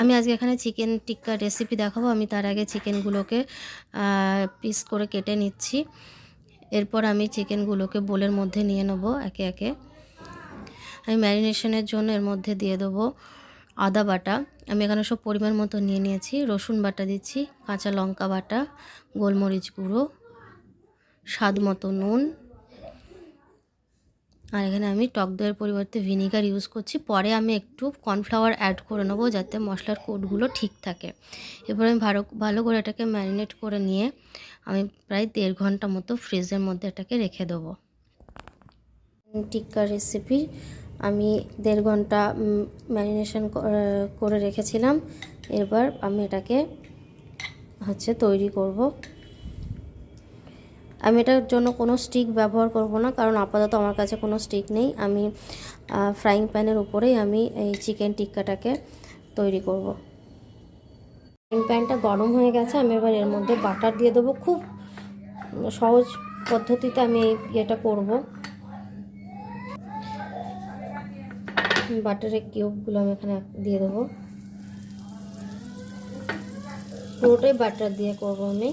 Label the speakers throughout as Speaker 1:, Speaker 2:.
Speaker 1: আমি আজকে এখানে চিকেন টিক্কার রেসিপি দেখাবো। আমি তার আগে চিকেনগুলোকে পিস করে কেটে নিচ্ছি। এরপর আমি চিকেনগুলোকে বোলের মধ্যে নিয়ে নেব একে একে। আমি ম্যারিনেশনের জন্য এর মধ্যে দিয়ে দেবো আদা বাটা। আমি এখানে সব পরিমাণ মতো নিয়ে নিয়েছি। রসুন বাটা দিচ্ছি, কাঁচা লঙ্কা বাটা, গোলমরিচ গুঁড়ো, স্বাদ মতো নুন আর এখানে আমি টক দইয়ের পরিবর্তে ভিনিগার ইউজ করছি। পরে আমি একটু কর্নফ্লাওয়ার অ্যাড করে নেব যাতে মশলার কোটগুলো ঠিক থাকে। এরপর আমি ভালো ভালো করে এটাকে ম্যারিনেট করে নিয়ে আমি প্রায় দেড় ঘণ্টা মতো ফ্রিজের মধ্যে এটাকে রেখে দেবো। টিক্কা রেসিপি আমি দেড় ঘণ্টা ম্যারিনেশন করে রেখেছিলাম। এবার আমি এটাকে হচ্ছে তৈরি করব। আমি এটার জন্য কোনো স্টিক ব্যবহার করব না, কারণ আপাতত আমার কাছে কোনো স্টিক নেই। আমি ফ্রাইং প্যানের উপরেই আমি এই চিকেন টিক্কাটাকে তৈরি করব। ফ্রাইং প্যানটা গরম হয়ে গেছে, আমি এবার এর মধ্যে বাটার দিয়ে দেবো। খুব সহজ পদ্ধতিতে আমি এই ইয়েটা করব। বাটারের কিউবগুলো আমি এখানে দিয়ে দেবো। পুরোটাই বাটার দিয়ে করব আমি।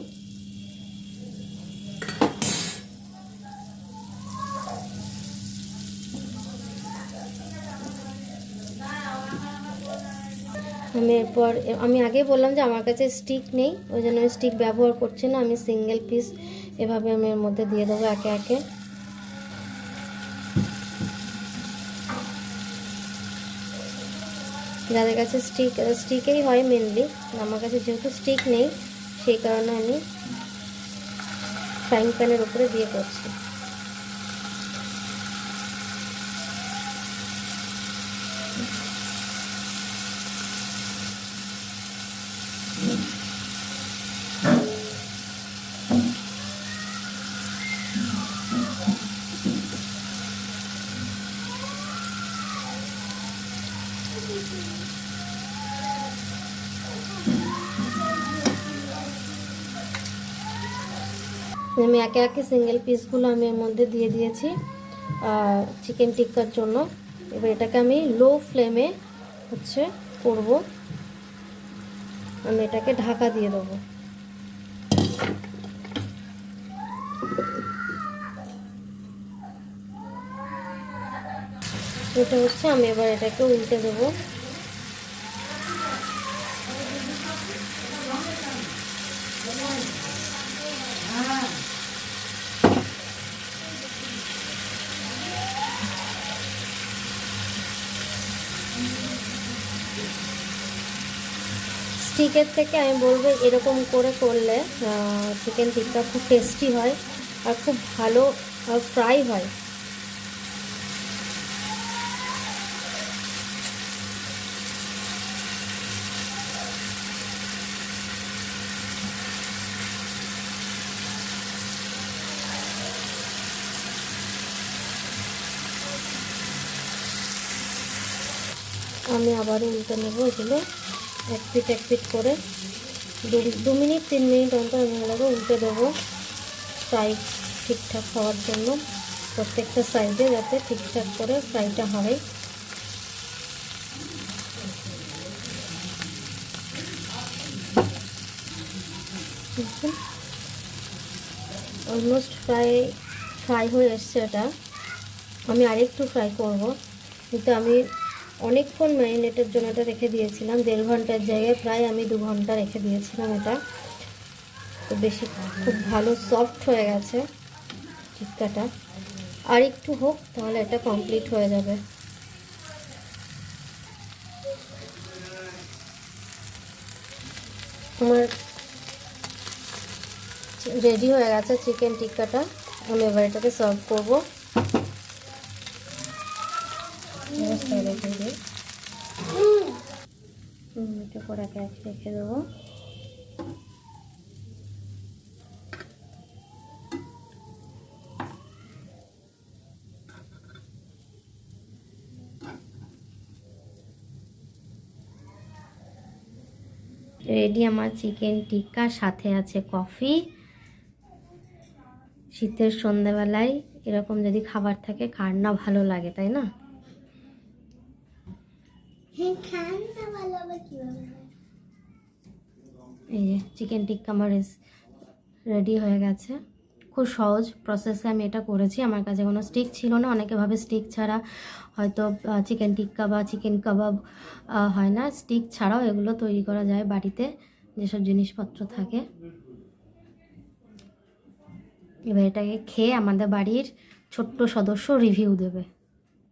Speaker 1: আমি এরপর আমি আগেই বললাম যে আমার কাছে স্টিক নেই, ওই জন্য আমি স্টিক ব্যবহার করছি না, আমি সিঙ্গেল পিস এভাবে আমি এর মধ্যে দিয়ে দেবো একে একে। যাদের কাছে স্টিক স্টিকেই হয় মেনলি আমার কাছে যেহেতু স্টিক নেই, সেই কারণে আমি ফ্রাইং প্যানের উপরে দিয়ে করছি। আমি একে একে সিঙ্গেল পিসগুলো আমি এর মধ্যে দিয়ে দিয়েছি চিকেন টিক্কার জন্য। এবার এটাকে আমি লো ফ্লেমে হচ্ছে করব। আমি এটাকে ঢাকা দিয়ে দেবো। এটা হচ্ছে আমি এবার এটাকে উল্টে দেবো। স্টিকের থেকে আমি বলব এরকম করে করলে চিকেন টিক্কা খুব টেস্টি হয় আর খুব ভালো ফ্রাই হয়। আমি আবারও উল্টে নেব এগুলো। এক পিট এক পিট করে। দু মিনিট, তিন মিনিট অন্তর আমি এগুলোকে উল্টে দেবো ফ্রাই ঠিকঠাক হওয়ার জন্য, প্রত্যেকটা সাইডে যাতে ঠিকঠাক করে ফ্রাইটা হয় অলমোস্ট ফ্রাই ফ্রাই হয়ে এসছে এটা। আমি আরেকটু ফ্রাই করব। কিন্তু আমি অনেকক্ষণ ম্যারিনেটের জন্য এটা রেখে দিয়েছিলাম। দেড় ঘণ্টার জায়গায় প্রায় আমি দু ঘণ্টা রেখে দিয়েছিলাম এটা। তো বেশি খুব ভালো সফট হয়ে গেছে টিক্কাটা। আর একটু হোক, তাহলে এটা কমপ্লিট হয়ে যাবে। আমার রেডি হয়ে গেছে চিকেন টিক্কাটা। আমি এবার এটাকে সার্ভ করব। একে একে রেখে দেবো। রেডি, আমার চিকেন টিক্কা, সাথে আছে কফি। শীতের সন্ধ্যাবেলায় এরকম যদি খাবার থাকে, কার না ভালো লাগে, তাই না
Speaker 2: হ্যাঁ খান না ভালো আবার কীভাবে হয়
Speaker 1: এই যে চিকেন টিক্কা আমার রেডি হয়ে গেছে। খুব সহজ প্রসেসে আমি এটা করেছি। আমার কাছে কোনো স্টিক ছিল না। অনেকে ভাবে স্টিক ছাড়া হয়তো চিকেন টিক্কা বা চিকেন কাবাব হয় না। স্টিক ছাড়াও এগুলো তৈরি করা যায় বাড়িতে, যেসব জিনিসপত্র থাকে। এবার এটাকে খেয়ে আমাদের বাড়ির ছোট্ট সদস্য রিভিউ দেবে।